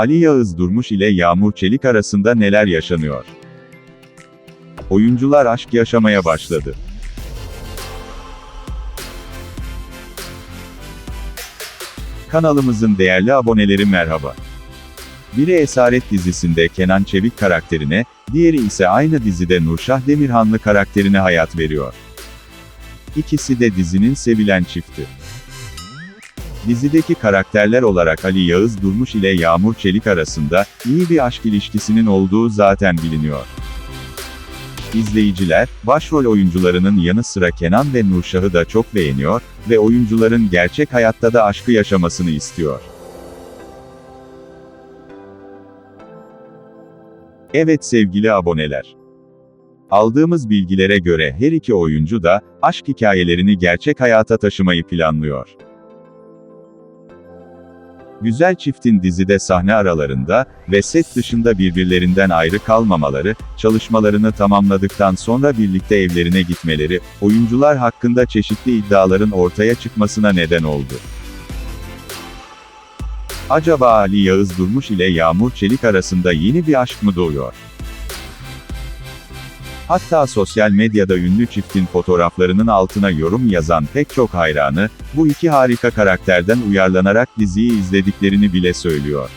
Ali Yağız Durmuş ile Yağmur Çelik arasında neler yaşanıyor? Oyuncular aşk yaşamaya başladı. Kanalımızın değerli aboneleri merhaba. Biri Esaret dizisinde Kenan Çevik karakterine, diğeri ise aynı dizide Nurşah Demirhanlı karakterine hayat veriyor. İkisi de dizinin sevilen çifti. Dizideki karakterler olarak Ali Yağız Durmuş ile Yağmur Çelik arasında, iyi bir aşk ilişkisinin olduğu zaten biliniyor. İzleyiciler, başrol oyuncularının yanı sıra Kenan ve Nurşah'ı da çok beğeniyor ve oyuncuların gerçek hayatta da aşkı yaşamasını istiyor. Evet sevgili aboneler. Aldığımız bilgilere göre her iki oyuncu da, aşk hikayelerini gerçek hayata taşımayı planlıyor. Güzel çiftin dizide sahne aralarında ve set dışında birbirlerinden ayrı kalmamaları, çalışmalarını tamamladıktan sonra birlikte evlerine gitmeleri, oyuncular hakkında çeşitli iddiaların ortaya çıkmasına neden oldu. Acaba Ali Yağız Durmuş ile Yağmur Çelik arasında yeni bir aşk mı doğuyor? Hatta sosyal medyada ünlü çiftin fotoğraflarının altına yorum yazan pek çok hayranı, bu iki harika karakterden uyarlanarak diziyi izlediklerini bile söylüyor.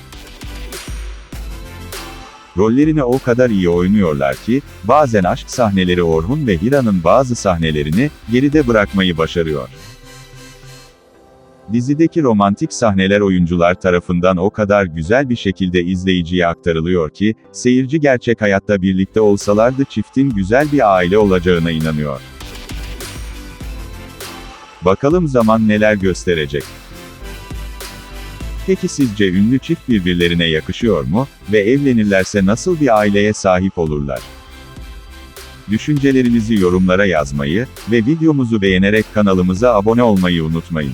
Rollerini o kadar iyi oynuyorlar ki, bazen aşk sahneleri Orhun ve Hira'nın bazı sahnelerini, geride bırakmayı başarıyor. Dizideki romantik sahneler oyuncular tarafından o kadar güzel bir şekilde izleyiciye aktarılıyor ki, seyirci gerçek hayatta birlikte olsalardı çiftin güzel bir aile olacağına inanıyor. Bakalım zaman neler gösterecek. Peki sizce ünlü çift birbirlerine yakışıyor mu ve evlenirlerse nasıl bir aileye sahip olurlar? Düşüncelerinizi yorumlara yazmayı ve videomuzu beğenerek kanalımıza abone olmayı unutmayın.